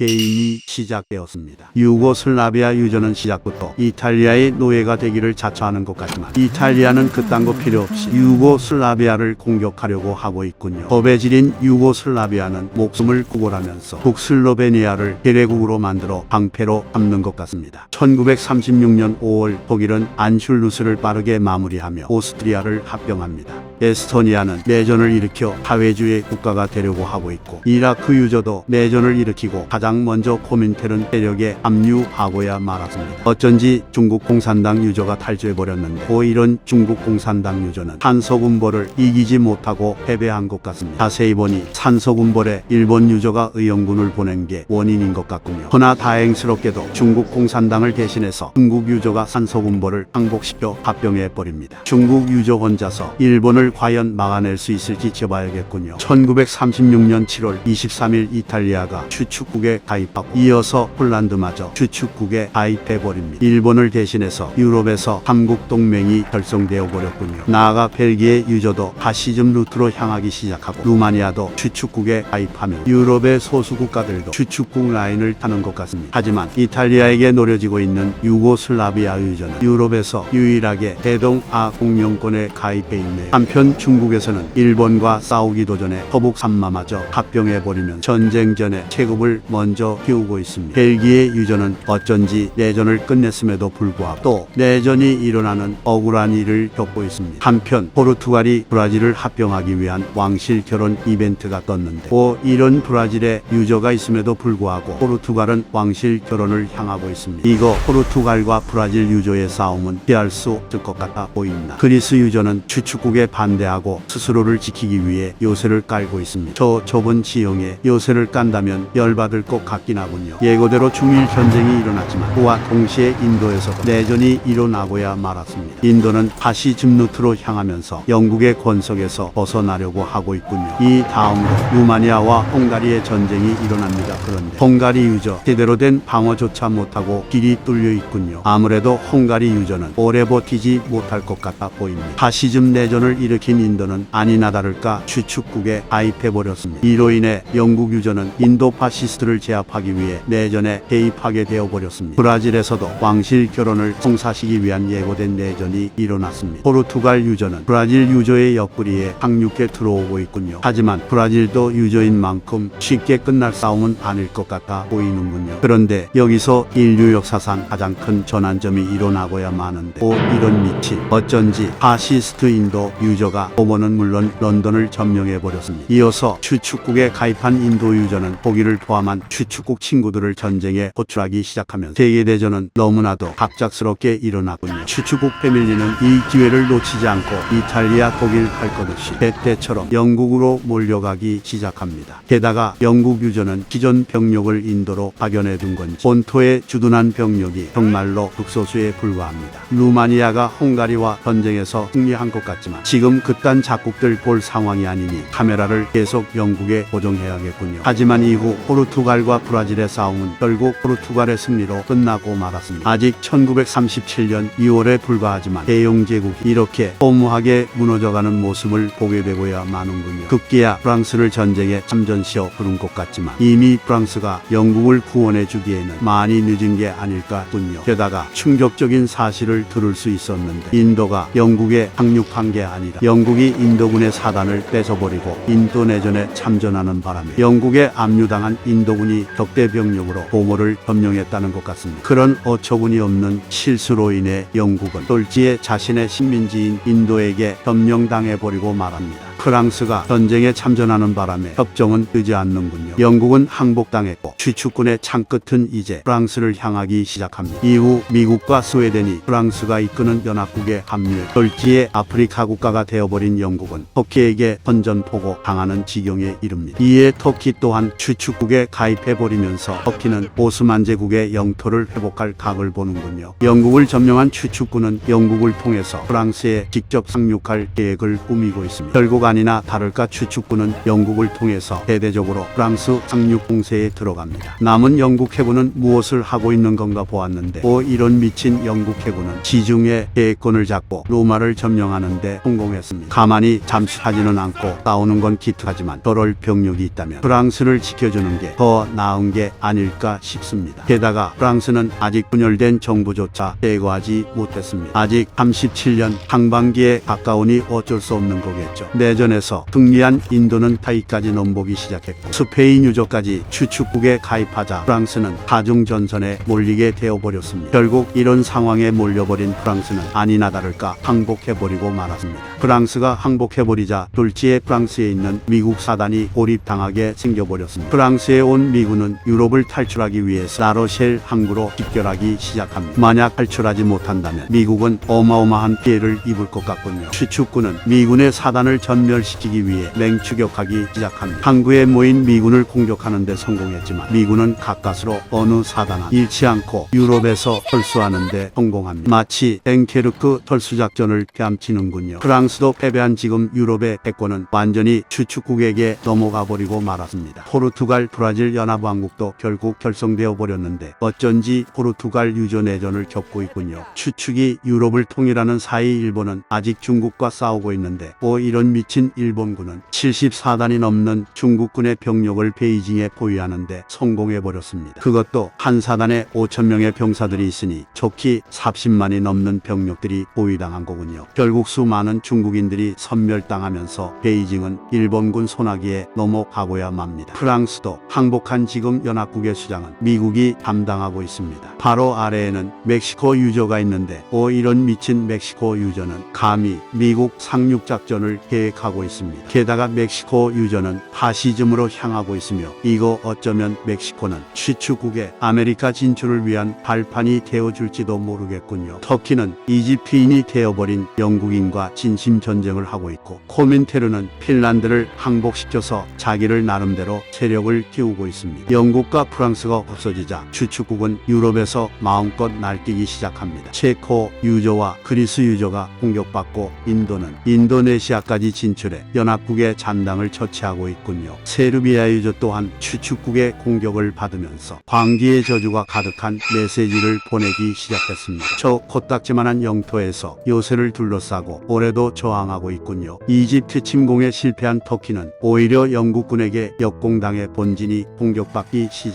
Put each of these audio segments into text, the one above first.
개인이 시작되었습니다. 유고슬라비아 유저는 시작부터 이탈리아의 노예가 되기를 자처하는 것 같지만 이탈리아는 그딴 거 필요 없이 유고슬라비아를 공격하려고 하고 있군요. 법의 질인 유고슬라비아는 목숨을 구걸하면서 북슬로베니아를 계례국으로 만들어 방패로 삼는 것 같습니다. 1936년 5월 독일은 안슐루스를 빠르게 마무리하며 오스트리아를 합병합니다. 에스토니아는 내전을 일으켜 사회주의 국가가 되려고 하고 있고 이라크 유저도 내전을 일으키고 가장 먼저 코민테른 세력에 합류하고야 말았습니다. 어쩐지 중국 공산당 유저가 탈주해버렸는데 고 이런 중국 공산당 유저는 산소군벌을 이기지 못하고 패배한 것 같습니다. 자세히 보니 산소군벌에 일본 유저가 의용군을 보낸 게 원인인 것 같군요. 허나 다행스럽게도 중국 공산당을 대신해서 중국 유저가 산소군벌을 항복시켜 합병해버립니다. 중국 유저 혼자서 일본을 과연 막아낼 수 있을지 지켜봐야겠군요. 1936년 7월 23일 이탈리아가 추축국에 가입하고 이어서 폴란드마저 추축국에 가입해버립니다. 일본을 대신해서 유럽에서 삼국 동맹이 결성되어 버렸군요. 나아가 벨기에 유저도 파시즘 루트로 향하기 시작하고 루마니아도 추축국에 가입하며 유럽의 소수 국가들도 추축국 라인을 타는 것 같습니다. 하지만 이탈리아에게 노려지고 있는 유고슬라비아 유저는 유럽에서 유일하게 대동아 공영권에 가입해 있네요. 한편 중국에서는 일본과 싸우기도 전에 허북 삼마마저 합병해버리면 전쟁 전에 체급을 먼저 키우고 있습니다. 벨기에 유저는 어쩐지 내전을 끝냈음에도 불구하고 또 내전이 일어나는 억울한 일을 겪고 있습니다. 한편 포르투갈이 브라질을 합병하기 위한 왕실 결혼 이벤트가 떴는데 고 이런 브라질에 유저가 있음에도 불구하고 포르투갈은 왕실 결혼을 향하고 있습니다. 이거 포르투갈과 브라질 유저의 싸움은 피할 수 없을 것 같아 보입니다. 그리스 유저는 추축국에 반대하고 스스로를 지키기 위해 요새를 깔고 있습니다. 저 좁은 지형에 요새를 깐다면 열받을 것 같긴 하군요. 예고대로 중일 전쟁이 일어났지만 그와 동시에 인도에서도 내전이 일어나고야 말았습니다. 인도는 파시즘 루트로 향하면서 영국의 권속에서 벗어나려고 하고 있군요. 이 다음으로 루마니아와 헝가리의 전쟁이 일어납니다. 그런데 헝가리 유저 제대로 된 방어조차 못하고 길이 뚫려 있군요. 아무래도 헝가리 유저는 오래 버티지 못할 것 같아 보입니다. 파시즘 내전을 일으킨 인도는 아니나 다를까 추축국에 가입해버렸습니다. 이로 인해 영국 유저는 인도 파시스트를 제압하기 위해 내전에 개입하게 되어 버렸습니다. 브라질에서도 왕실 결혼을 성사시기 위한 예고된 내전이 일어났습니다. 포르투갈 유저는 브라질 유저의 옆구리에 강력해 들어오고 있군요. 하지만 브라질도 유저인 만큼 쉽게 끝날 싸움은 아닐 것 같아 보이는군요. 그런데 여기서 인류 역사상 가장 큰 전환점이 일어나고야 마는데 오 이런 미친 어쩐지 파시스트 인도 유저가 오버는 물론 런던을 점령해 버렸습니다. 이어서 추축국에 가입한 인도 유저는 독일을 포함한 추축국 친구 들을 전쟁에 호출하기 시작하면 세계대전은 너무나도 갑작스럽게 일어나군요. 추축국 패밀리는 이 기회를 놓치지 않고 이탈리아 독일 할 것 없이 대때처럼 영국으로 몰려가기 시작합니다. 게다가 영국 유저는 기존 병력을 인도로 파견해 둔 건지 본토에 주둔한 병력이 정말로 극소수에 불과합니다. 루마니아가 헝가리와 전쟁에서 승리한 것 같지만 지금 그딴 작국들 볼 상황이 아니니 카메라를 계속 영국에 고정해야겠군요. 하지만 이후 포르투갈과 브라질의 싸움은 결국 포르투갈의 승리로 끝나고 말았습니다. 아직 1937년 2월에 불과하지만 대영 제국이 이렇게 허무하게 무너져가는 모습을 보게 되고야 마는군요. 급기야 프랑스를 전쟁에 참전시어 부른 것 같지만 이미 프랑스가 영국을 구원해 주기에는 많이 늦은 게 아닐까 군요. 게다가 충격적인 사실을 들을 수 있었는데 인도가 영국에 상륙한 게 아니라 영국이 인도군의 사단을 뺏어버리고 인도 내전에 참전하는 바람에 영국에 압류당한 인도군이 적대 병 력으로 보모를 점령했다는 것 같습니다. 그런 어처구니 없는 실수로 인해 영국은 돌지에 자신의 식민지인 인도에게 점령당해 버리고 말합니다. 프랑스가 전쟁에 참전하는 바람에 협정은 뜨지 않는군요. 영국은 항복당했고 취축군의 창끝은 이제 프랑스를 향하기 시작합니다. 이후 미국과 스웨덴이 프랑스가 이끄는 연합국에 합류해 돌지의 아프리카 국가가 되어버린 영국은 터키에게 선전포고 당하는 지경에 이릅니다. 이에 터키 또한 취축국에 가입해버리면서 터키는 오스만 제국의 영토를 회복할 각을 보는군요. 영국을 점령한 취축군은 영국을 통해서 프랑스에 직접 상륙할 계획을 꾸미고 있습니다. 결국 아니나 다를까 추축군은 영국을 통해서 대대적으로 프랑스 상륙 공세에 들어갑니다. 남은 영국 해군은 무엇을 하고 있는 건가 보았는데 오 이런 미친 영국 해군은 지중해 계획권을 잡고 로마를 점령하는데 성공했습니다. 가만히 잠수하지는 않고 싸우는 건 기특하지만 저럴 병력이 있다면 프랑스를 지켜주는 게 더 나은 게 아닐까 싶습니다. 게다가 프랑스는 아직 분열된 정부조차 제거하지 못했습니다. 아직 37년 상반기에 가까우니 어쩔 수 없는 거겠죠. 내전에서 승리한 인도는 타이까지 넘보기 시작했고 스페인 유저까지 추축국에 가입하자 프랑스는 다중 전선에 몰리게 되어버렸습니다. 결국 이런 상황에 몰려버린 프랑스는 아니나 다를까 항복해버리고 말았습니다. 프랑스가 항복해버리자 졸지에 프랑스에 있는 미국 사단이 고립당하게 생겨버렸습니다. 프랑스에 온 미군은 유럽 을 탈출하기 위해서 라로셸 항구로 집결하기 시작합니다. 만약 탈출하지 못한다면 미국은 어마어마한 피해를 입을 것 같군요. 추축군은 미군의 사단을 전멸시키기 위해 맹추격하기 시작합니다. 항구에 모인 미군을 공격하는 데 성공했지만 미군은 가까스로 어느 사단아 잃지 않고 유럽에서 철수하는 데 성공합니다. 마치 엥케르크 철수작전을 뺨치는군요. 프랑스도 패배한 지금 유럽의 패권은 완전히 추축국에게 넘어가 버리고 말았습니다. 포르투갈 브라질 연합왕국도 결국 결성되어 버렸는데 어쩐지 포르투갈 유저 내전을 겪고 있군요. 추축이 유럽을 통일하는 사이 일본은 아직 중국과 싸우고 있는데 뭐 이런 미친 일본군은 74단이 넘는 중국군의 병력을 베이징에 보유하는데 성공해 버렸습니다. 그것도 한 사단에 5천 명의 병사들이 있으니 좋기 30만이 넘는 병력들이 보유당한 거군요. 결국 수많은 중국인들이 선멸당하면서 베이징은 일본군 손아귀에 넘어가고야 맙니다. 프랑스도 항복한 지금 연합 국의 수장은 미국이 담당하고 있습니다. 바로 아래에는 멕시코 유저가 있는데 오 이런 미친 멕시코 유저는 감히 미국 상륙 작전을 계획하고 있습니다. 게다가 멕시코 유저는 파시즘으로 향하고 있으며 이거 어쩌면 멕시코는 취축국의 아메리카 진출을 위한 발판이 되어줄지도 모르겠군요. 터키는 이집트인이 되어버린 영국인과 진심 전쟁을 하고 있고 코민테르는 핀란드를 항복시켜서 자기를 나름대로 세력을 키우고 있습니다. 영국과 프랑스가 없어지자 주축국은 유럽에서 마음껏 날뛰기 시작합니다. 체코 유저와 그리스 유저가 공격받고 인도는 인도네시아까지 진출해 연합국의 잔당을 처치하고 있군요. 세르비아 유저 또한 추축국의 공격을 받으면서 광기의 저주가 가득한 메시지를 보내기 시작했습니다. 저 코딱지만한 영토에서 요새를 둘러싸고 올해도 저항하고 있군요. 이집트 침공에 실패한 터키는 오히려 영국군에게 역공당해 본진이 공격받기 시작합니다.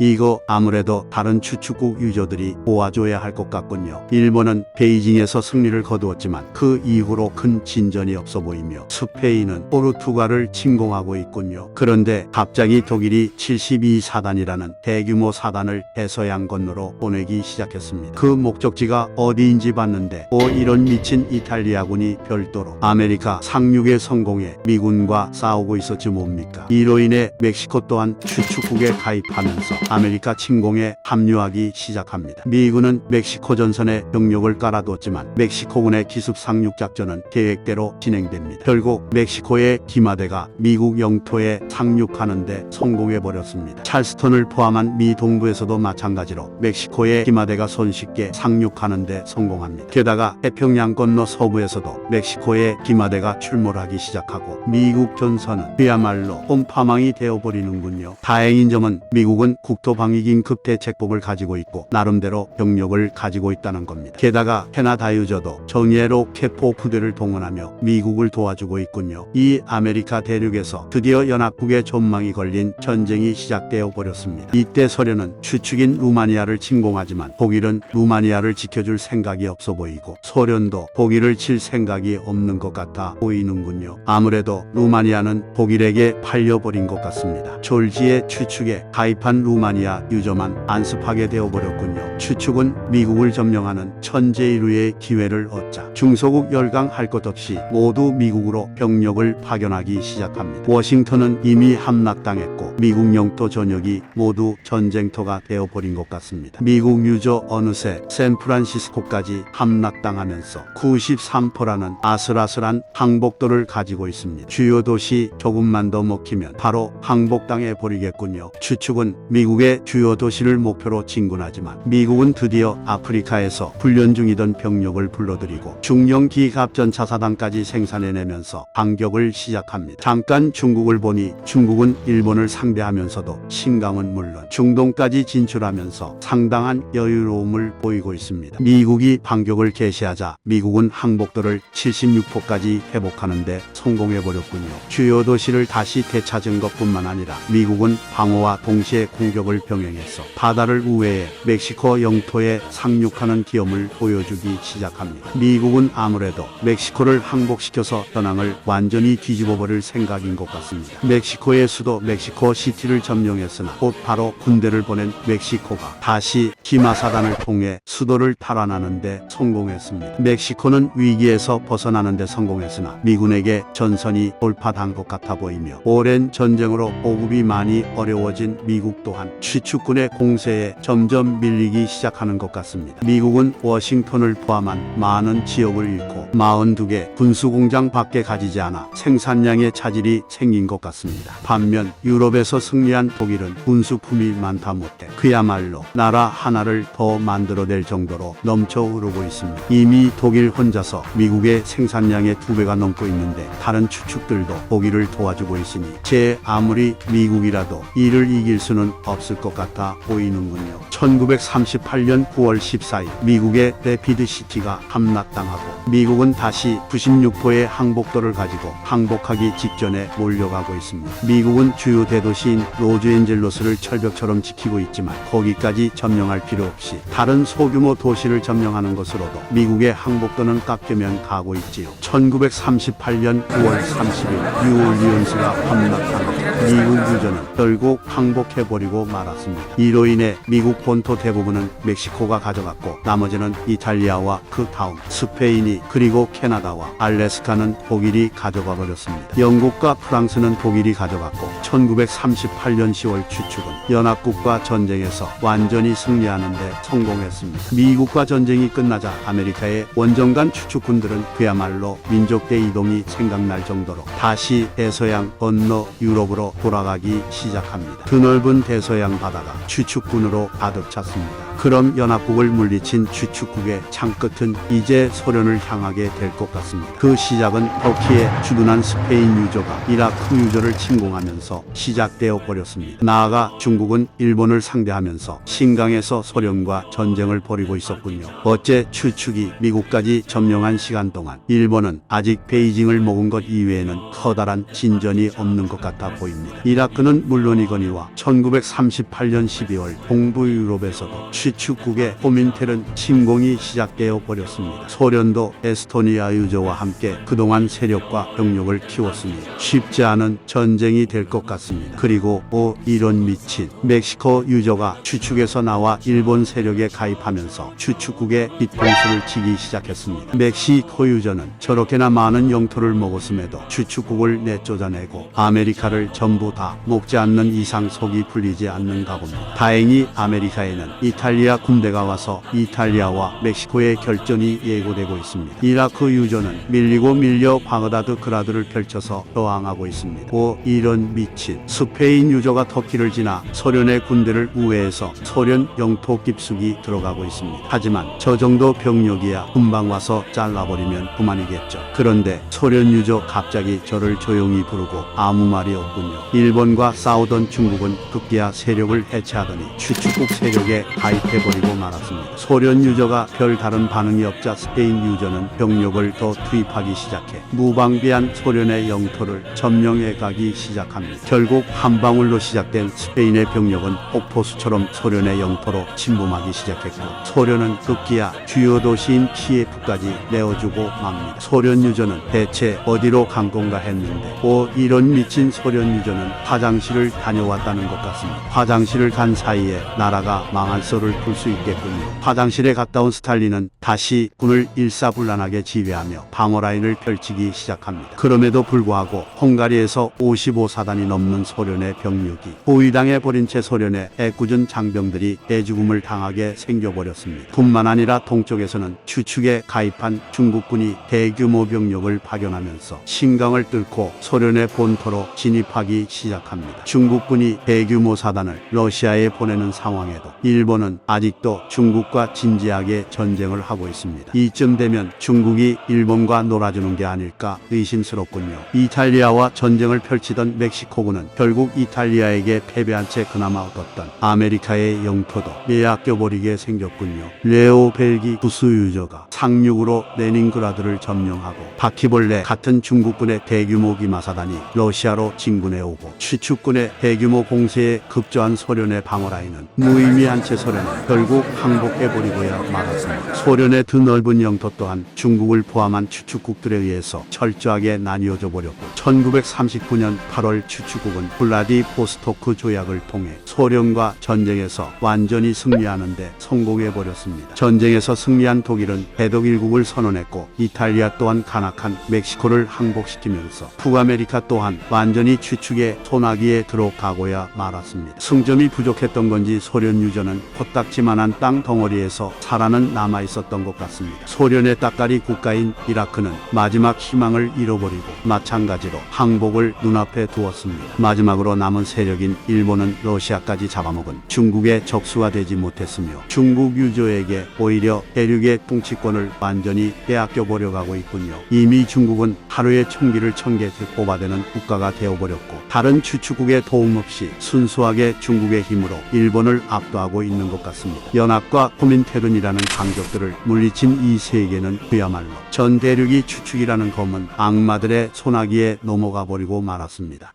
이거 아무래도 다른 추축국 유저들이 도와줘야 할 것 같군요. 일본은 베이징에서 승리를 거두었지만 그 이후로 큰 진전이 없어 보이며 스페인은 포르투갈을 침공하고 있군요. 그런데 갑자기 독일이 72사단이라는 대규모 사단을 해서양 건너로 보내기 시작했습니다. 그 목적지가 어디인지 봤는데 오 이런 미친 이탈리아군이 별도로 아메리카 상륙에 성공해 미군과 싸우고 있었지 뭡니까? 이로 인해 멕시코 또한 추축국에 가입 하면서 아메리카 침공에 합류하기 시작합니다. 미군은 멕시코 전선에 병력을 깔아두었지만 멕시코군의 기습 상륙 작전은 계획대로 진행됩니다. 결국 멕시코의 기마대가 미국 영토에 상륙하는데 성공해 버렸습니다. 찰스턴을 포함한 미 동부에서도 마찬가지로 멕시코의 기마대가 손쉽게 상륙하는데 성공합니다. 게다가 태평양 건너 서부에서도 멕시코의 기마대가 출몰하기 시작하고 미국 전선은 그야말로 홈파망이 되어버리는군요. 다행인 점은 미국은 국토방위긴급 대책법을 가지고 있고 나름대로 병력을 가지고 있다는 겁니다. 게다가 캐나다 유저도 정예로 캐포 부대를 동원하며 미국을 도와주고 있군요. 이 아메리카 대륙에서 드디어 연합국의 전망이 걸린 전쟁이 시작되어 버렸습니다. 이때 소련은 추축인 루마니아를 침공하지만 독일은 루마니아를 지켜줄 생각이 없어 보이고 소련도 독일을 칠 생각이 없는 것 같아 보이는군요. 아무래도 루마니아는 독일에게 팔려버린 것 같습니다. 졸지의 추축에 가 입한 루마니아 유저만 안습하게 되어버렸군요. 추축은 미국을 점령하는 천재일우의 기회를 얻자 중소국 열강할 것 없이 모두 미국으로 병력을 파견하기 시작합니다. 워싱턴은 이미 함락당했고 미국 영토 전역이 모두 전쟁터가 되어버린 것 같습니다. 미국 유저 어느새 샌프란시스코까지 함락당하면서 93%라는 아슬아슬한 항복도를 가지고 있습니다. 주요 도시 조금만 더 먹히면 바로 항복당해 버리겠군요. 추 축은 미국의 주요 도시를 목표로 진군하지만 미국은 드디어 아프리카에서 훈련 중이던 병력을 불러들이고 중령 기갑전차사단까지 생산해내면서 반격을 시작합니다. 잠깐 중국을 보니 중국은 일본을 상대하면서도 신강은 물론 중동까지 진출하면서 상당한 여유로움을 보이고 있습니다. 미국이 반격을 개시하자 미국은 항복도를 96포까지 회복하는데 성공해버렸군요. 주요 도시를 다시 되찾은 것뿐만 아니라 미국은 방어와 동시 에 공격을 병행해서 바다를 우회해 멕시코 영토에 상륙하는 기염을 보여주기 시작합니다. 미국은 아무래도 멕시코를 항복시켜서 현황을 완전히 뒤집어버릴 생각인 것 같습니다. 멕시코의 수도 멕시코 시티를 점령했으나 곧 바로 군대를 보낸 멕시코가 다시 기마사단을 통해 수도를 탈환하는데 성공했습니다. 멕시코는 위기에서 벗어나는데 성공했으나 미군에게 전선이 돌파한 것 같아 보이며 오랜 전쟁으로 보급이 많이 어려워진 미국 또한 취축군의 공세에 점점 밀리기 시작하는 것 같습니다. 미국은 워싱턴을 포함한 많은 지역을 잃고 42개 군수공장 밖에 가지지 않아 생산량의 차질이 생긴 것 같습니다. 반면 유럽에서 승리한 독일은 군수품이 많다 못해 그야말로 나라 하나를 더 만들어낼 정도로 넘쳐 흐르고 있습니다. 이미 독일 혼자서 미국의 생산량의 두 배가 넘고 있는데 다른 추축들도 독일을 도와주고 있으니 제 아무리 미국이라도 이를 이길 수는 없을 것 같아 보이는군요. 1938년 9월 14일 미국의 레피드 시티가 함락당하고 미국은 다시 96포의 항복도를 가지고 항복하기 직전에 몰려가고 있습니다. 미국은 주요 대도시인 로즈앤젤로스를 철벽처럼 지키고 있지만 거기까지 점령할 필요 없이 다른 소규모 도시를 점령하는 것으로도 미국의 항복도는 깎이면 가고 있지요. 1938년 9월 30일 뉴올리언스가 함락당하고 미국 유저는 결국 항복해버리고 말았습니다. 이로 인해 미국 본토 대부분은 멕시코가 가져갔고 나머지는 이탈리아와 그 다음 스페인이 그리고 캐나다와 알래스카는 독일이 가져가 버렸습니다. 영국과 프랑스는 독일이 가져갔고 1938년 10월 추축은 연합국과 전쟁에서 완전히 승리하는데 성공했습니다. 미국과 전쟁이 끝나자 아메리카의 원정간 추축군들은 그야말로 민족대 이동이 생각날 정도로 다시 대서양 건너 유럽으로 돌아가기 시작합니다. 드넓은 대서양 바다가 추축군으로 가득 찼습니다. 그럼 연합국을 물리친 추축국의 창끝은 이제 소련을 향하게 될 것 같습니다. 그 시작은 터키의 주둔한 스페인 유저가 이라크 유저를 침공하면서 시작되어 버렸습니다. 나아가 중국은 일본을 상대하면서 신강에서 소련과 전쟁을 벌이고 있었군요. 어째 추축이 미국까지 점령한 시간 동안 일본은 아직 베이징을 먹은 것 이외에는 커다란 진전이 없는 것 같아 보입니다. 이라크는 물론이거니와 1938년 12월 동부 유럽에서도 취축국의 호민텔은 침공이 시작되어 버렸습니다. 소련도 에스토니아 유저와 함께 그동안 세력과 병력을 키웠으니 쉽지 않은 전쟁이 될 것 같습니다. 그리고 오 이런 미친 멕시코 유저가 추축에서 나와 일본 세력에 가입하면서 추축국의 뒤통수를 치기 시작했습니다. 멕시코 유저는 저렇게나 많은 영토를 먹었음에도 추축국을 내쫓아내고 아메리카를 전부 다 먹지 않는 이상 속이 풀리지 않는가 봅니다. 다행히 아메리카에는 이탈 리아 군대가 와서 이탈리아와 멕시코의 결전이 예고되고 있습니다. 이라크 유저는 밀리고 밀려 바그다드 그라드를 펼쳐서 저항하고 있습니다. 오 이런 미친 스페인 유저가 터키를 지나 소련의 군대를 우회해서 소련 영토 깊숙이 들어가고 있습니다. 하지만 저 정도 병력이야 금방 와서 잘라버리면 그만이겠죠. 그런데 소련 유저 갑자기 저를 조용히 부르고 아무 말이 없군요. 일본과 싸우던 중국은 급기야 세력을 해체하더니 추축국 세력에 가입 해버리고 말았습니다. 소련 유저가 별 다른 반응이 없자 스페인 유저는 병력을 더 투입하기 시작해 무방비한 소련의 영토를 점령해 가기 시작합니다. 결국 한 방울로 시작된 스페인의 병력은 폭포수처럼 소련의 영토로 침범하기 시작했고 소련은 급기야 주요 도시인 키예프까지 내어주고 맙니다. 소련 유저는 대체 어디로 간 건가 했는데 오 이런 미친 소련 유저는 화장실을 다녀왔다는 것 같습니다. 화장실을 간 사이에 나라가 망할 썰을 풀 수 있겠군요. 화장실에 갔다 온 스탈린은 다시 군을 일사불란하게 지휘하며 방어 라인을 펼치기 시작합니다. 그럼에도 불구하고 헝가리에서 55사단이 넘는 소련의 병력이 보위당해 버린 채 소련의 애꿎은 장병들이 대죽음을 당하게 생겨버렸습니다. 뿐만 아니라 동쪽에서는 추축에 가입한 중국군이 대규모 병력을 파견하면서 신강을 뚫고 소련의 본토로 진입하기 시작합니다. 중국군이 대규모 사단을 러시아에 보내는 상황에도 일본은 아직도 중국과 진지하게 전쟁을 하고 있습니다. 이쯤 되면 중국이 일본과 놀아주는 게 아닐까 의심스럽군요. 이탈리아와 전쟁을 펼치던 멕시코군은 결국 이탈리아에게 패배한 채 그나마 얻었던 아메리카의 영토도 빼앗겨버리게 생겼군요. 레오 벨기 부수 유저가 상륙으로 레닌그라드를 점령하고 바퀴벌레 같은 중국군의 대규모 기마사단이 러시아로 진군해 오고 취축군의 대규모 공세에 급조한 소련의 방어라인은 무의미한 채 소련은 결국 항복해버리고야 말았습니다. 소련의 드넓은 영토 또한 중국을 포함한 추축국들에 의해서 철저하게 나뉘어져 버렸고 1939년 8월 추축국은 블라디보스토크 조약을 통해 소련과 전쟁에서 완전히 승리하는데 성공해버렸습니다. 전쟁에서 승리한 독일은 대독일국을 선언했고 이탈리아 또한 간악한 멕시코를 항복시키면서 북아메리카 또한 완전히 추축의 소나기에 들어가고야 말았습니다. 승점이 부족했던 건지 소련 유저는 코딱 지만한 땅 덩어리에서 살아는 남아 있었던 것 같습니다. 소련의 따까리 국가인 이라크는 마지막 희망을 잃어버리고 마찬가지로 항복을 눈앞에 두었습니다. 마지막으로 남은 세력인 일본은 러시아까지 잡아먹은 중국의 적수가 되지 못했으며 중국 유저에게 오히려 대륙의 통치권을 완전히 빼앗겨 하고 있군요. 이미 중국은 하루에 총기를 천 개씩 뽑아대는 국가가 되어버렸고 다른 추축국의 도움 없이 순수하게 중국의 힘으로 일본을 압도하고 있는 것 같습니다. 연합과 코민테른이라는 강적들을 물리친 이 세계는 그야말로 전 대륙이 추축이라는 검은 악마들의 소나기에 넘어가 버리고 말았습니다.